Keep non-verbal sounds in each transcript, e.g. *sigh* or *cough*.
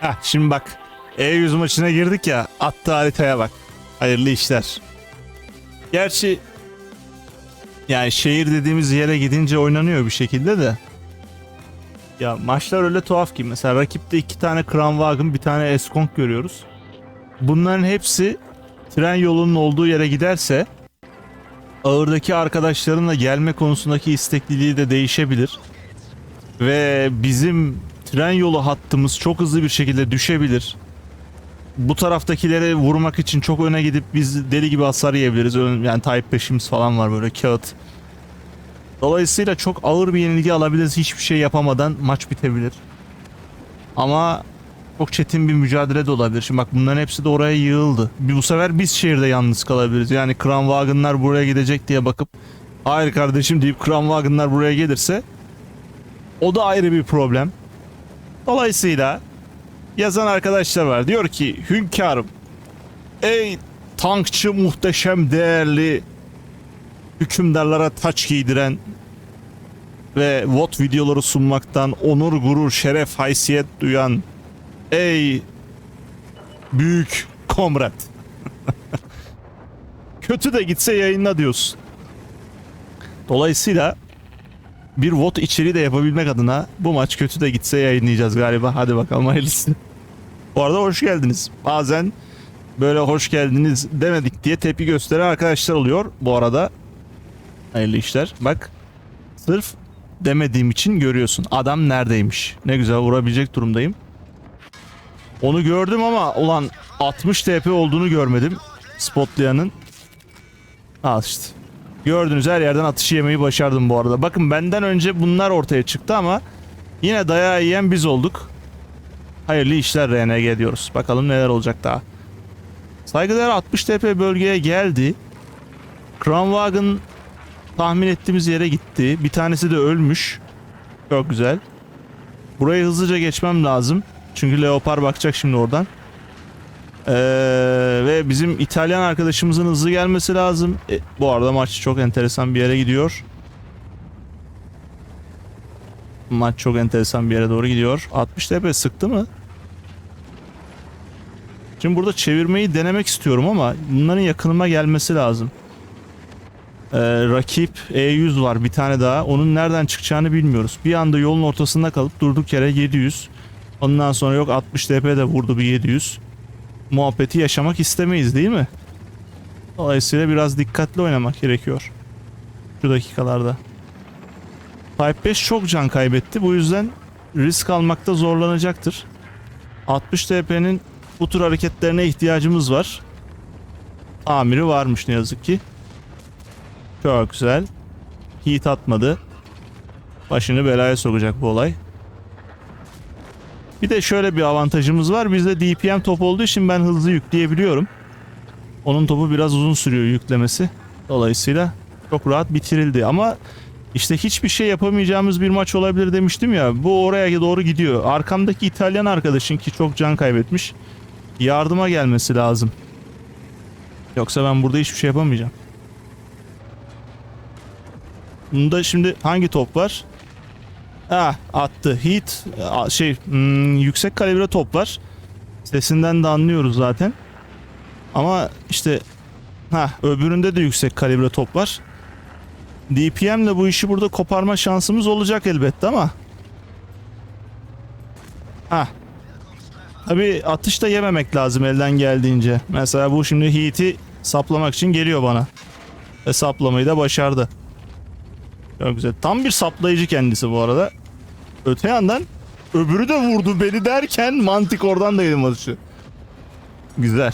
Heh, şimdi bak. E100 maçına girdik ya. Attı haritaya bak. Hayırlı işler. Gerçi yani şehir dediğimiz yere gidince oynanıyor bir şekilde de. Ya maçlar öyle tuhaf ki mesela rakipte iki tane Kranwagen bir tane Eskong görüyoruz. Bunların hepsi tren yolunun olduğu yere giderse ağırdaki arkadaşlarınla gelme konusundaki istekliliği de değişebilir. Ve bizim tren yolu hattımız çok hızlı bir şekilde düşebilir. Bu taraftakileri vurmak için çok öne gidip biz deli gibi hasar yiyebiliriz. Yani Type 5'imiz falan var böyle kağıt. Dolayısıyla çok ağır bir yenilgi alabiliriz. Hiçbir şey yapamadan maç bitebilir. Ama çok çetin bir mücadele de olabilir. Şimdi bak bunların hepsi de oraya yığıldı. Bu sefer biz şehirde yalnız kalabiliriz. Yani Kranwagen'lar buraya gidecek diye bakıp hayır kardeşim deyip Kranwagen'lar buraya gelirse o da ayrı bir problem. Dolayısıyla yazan arkadaşlar var. Diyor ki hünkârım ey tankçı muhteşem değerli hükümdarlara taç giydiren ve VOD videoları sunmaktan onur gurur şeref haysiyet duyan ey büyük komrat *laughs* kötü de gitse yayınla diyorsun. Dolayısıyla bir VOD içeriği de yapabilmek adına bu maç kötü de gitse yayınlayacağız galiba. Hadi bakalım hayırlısı. Bu arada hoş geldiniz. Bazen böyle hoş geldiniz demedik diye tepki gösteren arkadaşlar oluyor. Bu arada hayırlı işler. Bak sırf demediğim için görüyorsun. Adam neredeymiş. Ne güzel vurabilecek durumdayım. Onu gördüm ama ulan 60 TP olduğunu görmedim. Spotlayanın. Al işte. Gördüğünüz her yerden atışı yemeyi başardım bu arada. Bakın benden önce bunlar ortaya çıktı ama yine dayağı yiyen biz olduk. Hayırlı işler RNG diyoruz. Bakalım neler olacak daha. Saygıdeğer 60 TP bölgeye geldi. Kranwagen tahmin ettiğimiz yere gitti. Bir tanesi de ölmüş. Çok güzel. Burayı hızlıca geçmem lazım. Çünkü Leopar bakacak şimdi oradan. Ee, ve bizim İtalyan arkadaşımızın hızlı gelmesi lazım. E, bu arada maç çok enteresan bir yere gidiyor. Maç çok enteresan bir yere doğru gidiyor. 60 TP sıktı mı? Şimdi burada çevirmeyi denemek istiyorum ama bunların yakınıma gelmesi lazım. Ee, rakip E100 var bir tane daha. Onun nereden çıkacağını bilmiyoruz. Bir anda yolun ortasında kalıp durduk yere 700. Ondan sonra yok 60 TP de vurdu bir 700. Muhabbeti yaşamak istemeyiz değil mi? Dolayısıyla biraz dikkatli oynamak gerekiyor. Şu dakikalarda. Type 5 çok can kaybetti. Bu yüzden risk almakta zorlanacaktır. 60 TP'nin bu tür hareketlerine ihtiyacımız var. Amiri varmış ne yazık ki. Çok güzel. Heat atmadı. Başını belaya sokacak bu olay. Bir de şöyle bir avantajımız var. Bizde DPM top olduğu için ben hızlı yükleyebiliyorum. Onun topu biraz uzun sürüyor yüklemesi. Dolayısıyla çok rahat bitirildi ama işte hiçbir şey yapamayacağımız bir maç olabilir demiştim ya. Bu oraya doğru gidiyor. Arkamdaki İtalyan arkadaşın ki çok can kaybetmiş. Yardıma gelmesi lazım. Yoksa ben burada hiçbir şey yapamayacağım. Bunda şimdi hangi top var? Ha attı. Heat a- şey hmm, yüksek kalibre top var. Sesinden de anlıyoruz zaten. Ama işte ha öbüründe de yüksek kalibre top var. DPM'le bu işi burada koparma şansımız olacak elbette ama. Ha. Tabi atış da yememek lazım elden geldiğince. Mesela bu şimdi Heat'i saplamak için geliyor bana. Ve saplamayı da başardı. Çok güzel. Tam bir saplayıcı kendisi bu arada. Öte yandan öbürü de vurdu beni derken mantık oradan da yedim atışı. Güzel.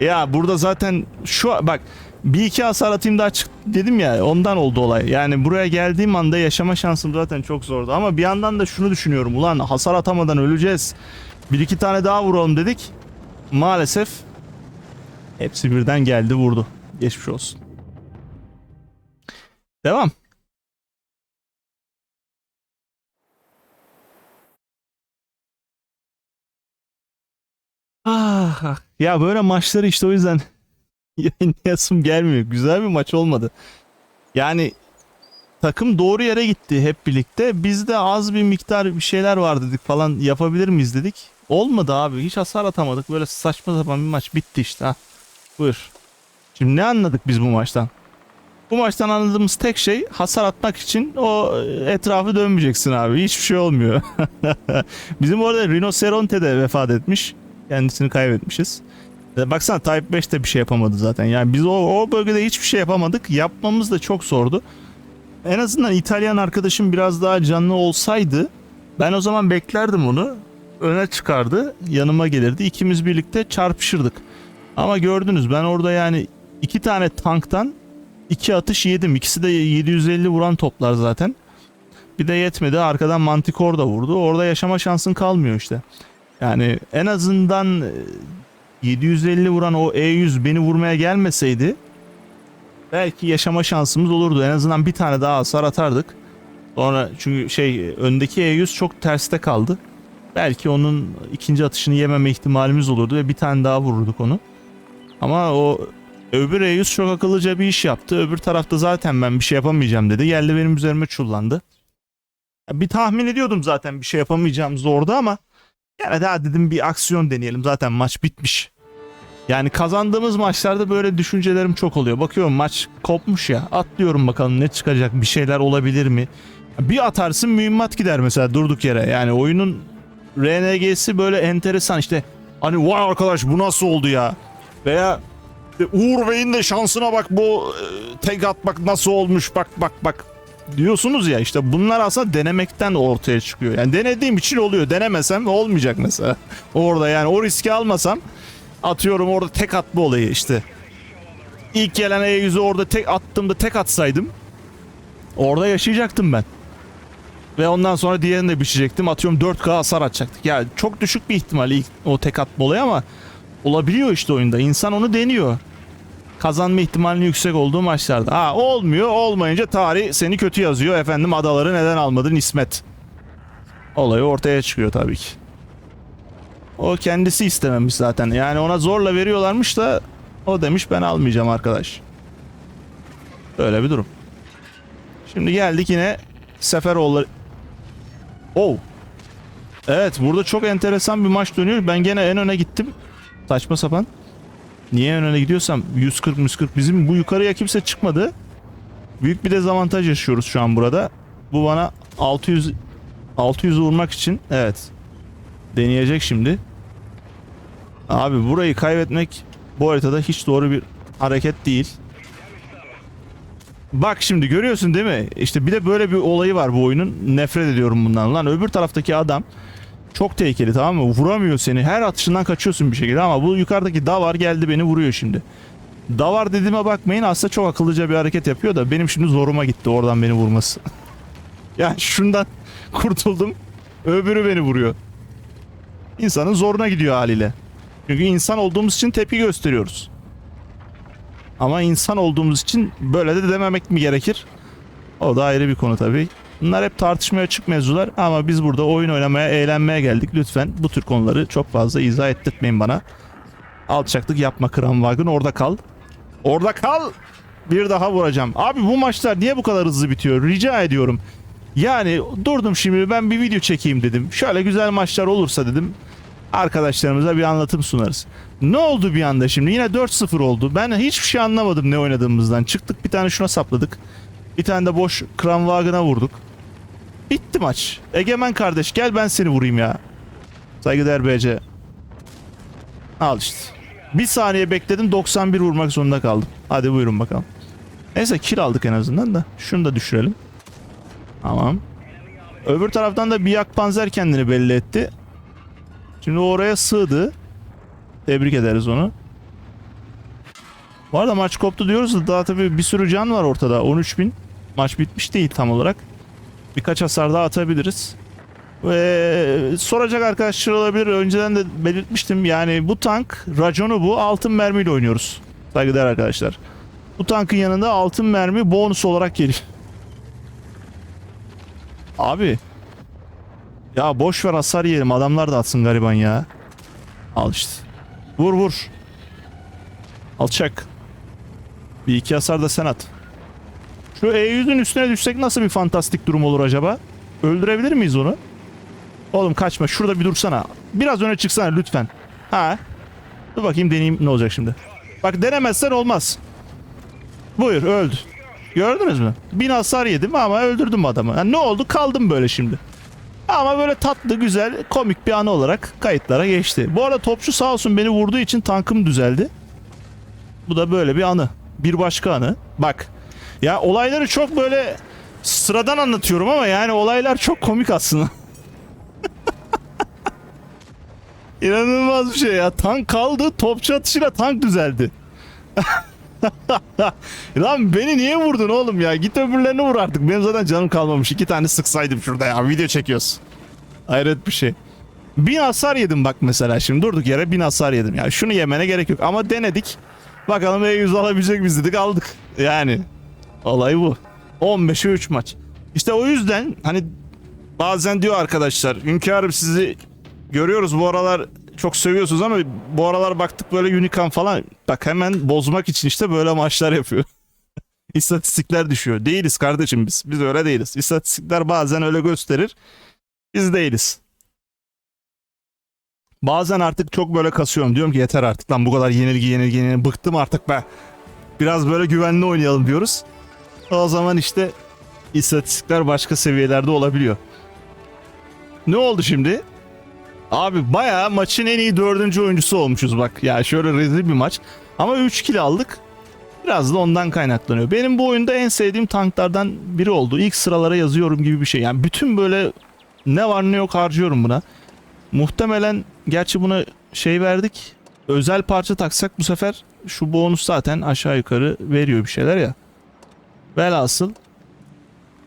Ya burada zaten şu bak bir iki hasar atayım daha çık dedim ya ondan oldu olay. Yani buraya geldiğim anda yaşama şansım zaten çok zordu. Ama bir yandan da şunu düşünüyorum. Ulan hasar atamadan öleceğiz. Bir iki tane daha vuralım dedik. Maalesef hepsi birden geldi vurdu. Geçmiş olsun. Devam. *laughs* Ya böyle maçları işte o yüzden *laughs* yayınlayasım gelmiyor. Güzel bir maç olmadı. Yani takım doğru yere gitti hep birlikte. Biz de az bir miktar bir şeyler var dedik falan yapabilir miyiz dedik. Olmadı abi. Hiç hasar atamadık. Böyle saçma sapan bir maç bitti işte. Ha. Buyur. Şimdi ne anladık biz bu maçtan? Bu maçtan anladığımız tek şey hasar atmak için o etrafı dönmeyeceksin abi. Hiçbir şey olmuyor. *laughs* Bizim orada Rinoceronte de vefat etmiş. Kendisini kaybetmişiz. E, Baksana Type 5 de bir şey yapamadı zaten. Yani biz o, o bölgede hiçbir şey yapamadık. Yapmamız da çok zordu. En azından İtalyan arkadaşım biraz daha canlı olsaydı ben o zaman beklerdim onu. Öne çıkardı, yanıma gelirdi. İkimiz birlikte çarpışırdık. Ama gördünüz ben orada yani iki tane tanktan iki atış yedim. İkisi de 750 vuran toplar zaten. Bir de yetmedi arkadan Manticore da vurdu. Orada yaşama şansın kalmıyor işte. Yani en azından e, 750 vuran o E100 beni vurmaya gelmeseydi belki yaşama şansımız olurdu. En azından bir tane daha hasar atardık. Sonra çünkü şey öndeki E100 çok terste kaldı. Belki onun ikinci atışını yememe ihtimalimiz olurdu ve bir tane daha vururduk onu. Ama o öbür E100 çok akıllıca bir iş yaptı. Öbür tarafta zaten ben bir şey yapamayacağım dedi. Geldi benim üzerime çullandı. Bir tahmin ediyordum zaten bir şey yapamayacağım zordu ama yani daha dedim bir aksiyon deneyelim. Zaten maç bitmiş. Yani kazandığımız maçlarda böyle düşüncelerim çok oluyor. Bakıyorum maç kopmuş ya. Atlıyorum bakalım ne çıkacak bir şeyler olabilir mi? Bir atarsın mühimmat gider mesela durduk yere. Yani oyunun RNG'si böyle enteresan işte. Hani vay arkadaş bu nasıl oldu ya? Veya Uğur Bey'in de şansına bak bu e, tek atmak nasıl olmuş bak bak bak diyorsunuz ya işte bunlar aslında denemekten ortaya çıkıyor. Yani denediğim için oluyor. Denemesem olmayacak mesela. *laughs* Orada yani o riski almasam atıyorum orada tek atma olayı işte. İlk gelen E100'ü orada tek attığımda tek atsaydım orada yaşayacaktım ben. Ve ondan sonra diğerini de biçecektim. Atıyorum 4K hasar atacaktık. Yani çok düşük bir ihtimal ilk o tek atma olayı ama olabiliyor işte oyunda. İnsan onu deniyor. Kazanma ihtimalinin yüksek olduğu maçlarda. Ha olmuyor. Olmayınca tarih seni kötü yazıyor. Efendim adaları neden almadın İsmet. Olayı ortaya çıkıyor tabii ki. O kendisi istememiş zaten. Yani ona zorla veriyorlarmış da o demiş ben almayacağım arkadaş. Böyle bir durum. Şimdi geldik yine Seferoğulları. Oh. Evet burada çok enteresan bir maç dönüyor. Ben gene en öne gittim. Saçma sapan. Niye en öne gidiyorsam 140 140 bizim bu yukarıya kimse çıkmadı. Büyük bir dezavantaj yaşıyoruz şu an burada. Bu bana 600 600 vurmak için evet deneyecek şimdi. Abi burayı kaybetmek bu haritada hiç doğru bir hareket değil. Bak şimdi görüyorsun değil mi? İşte bir de böyle bir olayı var bu oyunun. Nefret ediyorum bundan. Lan öbür taraftaki adam çok tehlikeli tamam mı? Vuramıyor seni. Her atışından kaçıyorsun bir şekilde ama bu yukarıdaki davar geldi beni vuruyor şimdi. Davar dediğime bakmayın aslında çok akıllıca bir hareket yapıyor da benim şimdi zoruma gitti oradan beni vurması. *laughs* ya şundan kurtuldum. Öbürü beni vuruyor. İnsanın zoruna gidiyor haliyle. Çünkü insan olduğumuz için tepki gösteriyoruz. Ama insan olduğumuz için böyle de dememek mi gerekir? O da ayrı bir konu tabii. Bunlar hep tartışmaya açık mevzular ama biz burada oyun oynamaya, eğlenmeye geldik. Lütfen bu tür konuları çok fazla izah ettirtmeyin bana. Alçaklık yapma Kramwagen orada kal. Orada kal. Bir daha vuracağım. Abi bu maçlar niye bu kadar hızlı bitiyor? Rica ediyorum. Yani durdum şimdi ben bir video çekeyim dedim. Şöyle güzel maçlar olursa dedim. Arkadaşlarımıza bir anlatım sunarız. Ne oldu bir anda şimdi? Yine 4-0 oldu. Ben hiçbir şey anlamadım ne oynadığımızdan. Çıktık bir tane şuna sapladık. Bir tane de boş Kramwagen'a vurduk. Bitti maç. Egemen kardeş gel ben seni vurayım ya. Saygıdeğer BC. Al işte. Bir saniye bekledim 91 vurmak zorunda kaldım. Hadi buyurun bakalım. Neyse kill aldık en azından da. Şunu da düşürelim. Tamam. Öbür taraftan da Biyak Panzer kendini belli etti. Şimdi oraya sığdı. Tebrik ederiz onu. Bu arada maç koptu diyoruz da daha tabii bir sürü can var ortada. 13.000. Maç bitmiş değil tam olarak. Birkaç hasar daha atabiliriz. Ve soracak arkadaşlar olabilir. Önceden de belirtmiştim. Yani bu tank raconu bu. Altın mermiyle oynuyoruz. Saygıdeğer arkadaşlar. Bu tankın yanında altın mermi bonus olarak geliyor. Abi. Ya boş ver hasar yiyelim. Adamlar da atsın gariban ya. Al işte. Vur vur. Alçak. Bir iki hasar da sen at. Şu E100'ün üstüne düşsek nasıl bir fantastik durum olur acaba? Öldürebilir miyiz onu? Oğlum kaçma. Şurada bir dursana. Biraz öne çıksana lütfen. Ha. Dur bakayım deneyeyim ne olacak şimdi. Bak denemezsen olmaz. Buyur öldü. Gördünüz mü? Bin hasar yedim ama öldürdüm adamı. Yani ne oldu? Kaldım böyle şimdi. Ama böyle tatlı, güzel, komik bir anı olarak kayıtlara geçti. Bu arada topçu sağ olsun beni vurduğu için tankım düzeldi. Bu da böyle bir anı. Bir başka anı. Bak. Ya olayları çok böyle sıradan anlatıyorum ama yani olaylar çok komik aslında. *laughs* İnanılmaz bir şey ya. Tank kaldı, topçu atışıyla tank düzeldi. *laughs* Lan beni niye vurdun oğlum ya? Git öbürlerini vur artık. Benim zaten canım kalmamış. İki tane sıksaydım şurada ya. Video çekiyoruz. Hayret bir şey. Bin hasar yedim bak mesela şimdi durduk yere bin hasar yedim. Ya şunu yemene gerek yok ama denedik. Bakalım E100 alabilecek miyiz dedik aldık. Yani olay bu. 15'e 3 maç. İşte o yüzden hani bazen diyor arkadaşlar hünkârım sizi görüyoruz bu aralar çok seviyorsunuz ama bu aralar baktık böyle Unicorn falan bak hemen bozmak için işte böyle maçlar yapıyor. *laughs* İstatistikler düşüyor. Değiliz kardeşim biz. Biz öyle değiliz. İstatistikler bazen öyle gösterir. Biz değiliz. Bazen artık çok böyle kasıyorum. Diyorum ki yeter artık lan bu kadar yenilgi yenilgi yenilgi. Bıktım artık be. Biraz böyle güvenli oynayalım diyoruz. O zaman işte istatistikler başka seviyelerde olabiliyor. Ne oldu şimdi? Abi bayağı maçın en iyi dördüncü oyuncusu olmuşuz bak. Ya şöyle rezil bir maç. Ama 3 kill aldık. Biraz da ondan kaynaklanıyor. Benim bu oyunda en sevdiğim tanklardan biri oldu. İlk sıralara yazıyorum gibi bir şey. Yani bütün böyle ne var ne yok harcıyorum buna. Muhtemelen gerçi buna şey verdik. Özel parça taksak bu sefer şu bonus zaten aşağı yukarı veriyor bir şeyler ya. Velhasıl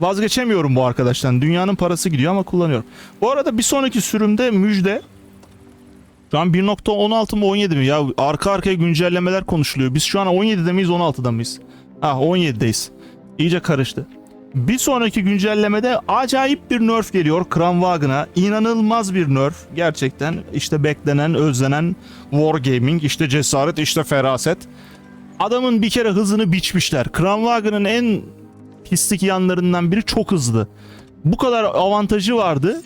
vazgeçemiyorum bu arkadaştan. Dünyanın parası gidiyor ama kullanıyorum. Bu arada bir sonraki sürümde müjde. Şu an 1.16 mı 17 mi? Ya arka arkaya güncellemeler konuşuluyor. Biz şu an 17'de miyiz 16'da mıyız? Ah 17'deyiz. İyice karıştı. Bir sonraki güncellemede acayip bir nerf geliyor Kranwagen'a. İnanılmaz bir nerf. Gerçekten işte beklenen, özlenen wargaming, işte cesaret, işte feraset. Adamın bir kere hızını biçmişler. Kranwagen'ın en pislik yanlarından biri çok hızlı. Bu kadar avantajı vardı.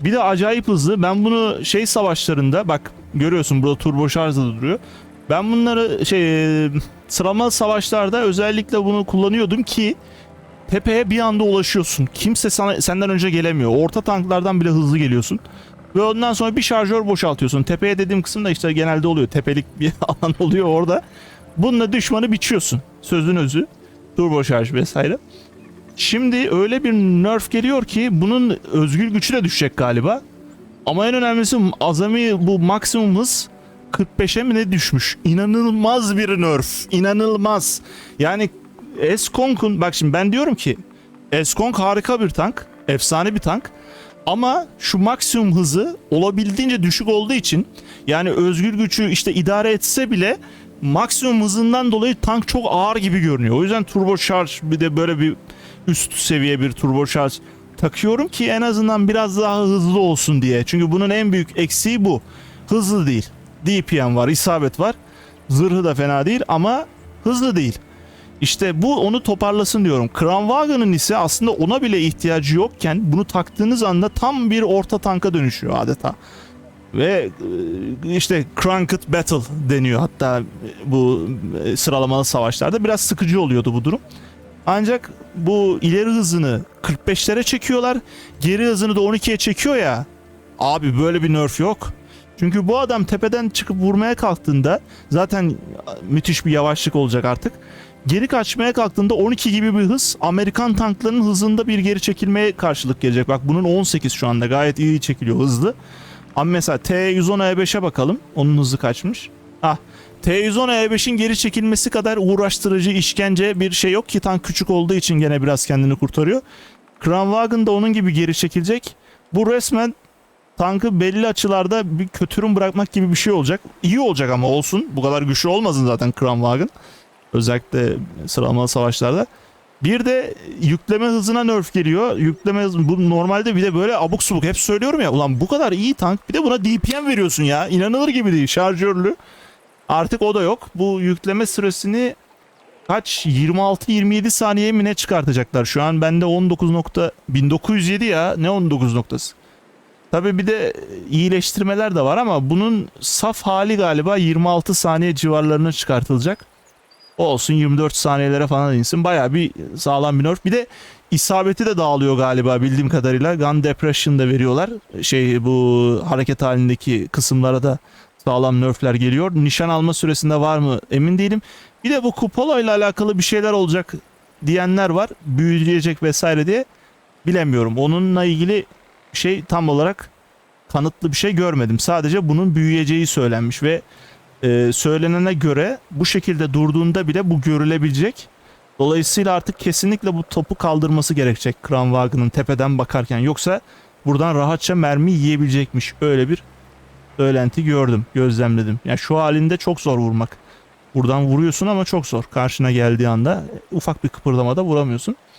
Bir de acayip hızlı. Ben bunu şey savaşlarında bak görüyorsun burada turbo şarjda da duruyor. Ben bunları şey sıralama savaşlarda özellikle bunu kullanıyordum ki tepeye bir anda ulaşıyorsun. Kimse sana senden önce gelemiyor. Orta tanklardan bile hızlı geliyorsun. Ve ondan sonra bir şarjör boşaltıyorsun. Tepeye dediğim kısım da işte genelde oluyor. Tepelik bir *laughs* alan oluyor orada. Bununla düşmanı biçiyorsun. Sözün özü. Turbo şarj vesaire. Şimdi öyle bir nerf geliyor ki bunun özgür gücü de düşecek galiba. Ama en önemlisi azami bu maksimum hız 45'e mi ne düşmüş? İnanılmaz bir nerf. İnanılmaz. Yani Skonk'un bak şimdi ben diyorum ki Skunk harika bir tank. Efsane bir tank. Ama şu maksimum hızı olabildiğince düşük olduğu için yani özgür gücü işte idare etse bile maksimum hızından dolayı tank çok ağır gibi görünüyor. O yüzden turbo charge bir de böyle bir üst seviye bir turbo charge takıyorum ki en azından biraz daha hızlı olsun diye. Çünkü bunun en büyük eksiği bu. Hızlı değil. DPM var, isabet var. Zırhı da fena değil ama hızlı değil. İşte bu onu toparlasın diyorum. Kranwagen'ın ise aslında ona bile ihtiyacı yokken bunu taktığınız anda tam bir orta tanka dönüşüyor adeta. Ve e, işte Cranked Battle deniyor hatta bu e, sıralamalı savaşlarda biraz sıkıcı oluyordu bu durum. Ancak bu ileri hızını 45'lere çekiyorlar. Geri hızını da 12'ye çekiyor ya. Abi böyle bir nerf yok. Çünkü bu adam tepeden çıkıp vurmaya kalktığında zaten müthiş bir yavaşlık olacak artık. Geri kaçmaya kalktığında 12 gibi bir hız Amerikan tanklarının hızında bir geri çekilmeye karşılık gelecek. Bak bunun 18 şu anda gayet iyi çekiliyor hızlı. Ama mesela T110E5'e bakalım. Onun hızı kaçmış? Ah T110E5'in geri çekilmesi kadar uğraştırıcı işkence bir şey yok ki tank küçük olduğu için gene biraz kendini kurtarıyor. Kranwagen da onun gibi geri çekilecek. Bu resmen tankı belli açılarda bir kötürüm bırakmak gibi bir şey olacak. İyi olacak ama olsun. Bu kadar güçlü olmasın zaten Kranwagen. Özellikle sıralamalı savaşlarda. Bir de yükleme hızına nerf geliyor. Yükleme hızı bu normalde bir de böyle abuk subuk hep söylüyorum ya. Ulan bu kadar iyi tank bir de buna DPM veriyorsun ya. İnanılır gibi değil. Şarjörlü. Artık o da yok. Bu yükleme süresini kaç 26-27 saniye mi ne çıkartacaklar? Şu an bende 19 nokta 1907 ya ne 19 noktası? Tabii bir de iyileştirmeler de var ama bunun saf hali galiba 26 saniye civarlarına çıkartılacak. Olsun 24 saniyelere falan insin. Baya bir sağlam bir nerf. Bir de isabeti de dağılıyor galiba bildiğim kadarıyla. Gun Depression da veriyorlar. Şey bu hareket halindeki kısımlara da sağlam nerfler geliyor. Nişan alma süresinde var mı emin değilim. Bir de bu kupola ile alakalı bir şeyler olacak diyenler var. Büyüyecek vesaire diye. Bilemiyorum. Onunla ilgili şey tam olarak kanıtlı bir şey görmedim. Sadece bunun büyüyeceği söylenmiş ve e, söylenene göre bu şekilde durduğunda bile bu görülebilecek. Dolayısıyla artık kesinlikle bu topu kaldırması gerekecek Kranwagen'ın tepeden bakarken. Yoksa buradan rahatça mermi yiyebilecekmiş. Öyle bir söylenti gördüm, gözlemledim. Yani şu halinde çok zor vurmak. Buradan vuruyorsun ama çok zor. Karşına geldiği anda ufak bir kıpırdamada vuramıyorsun.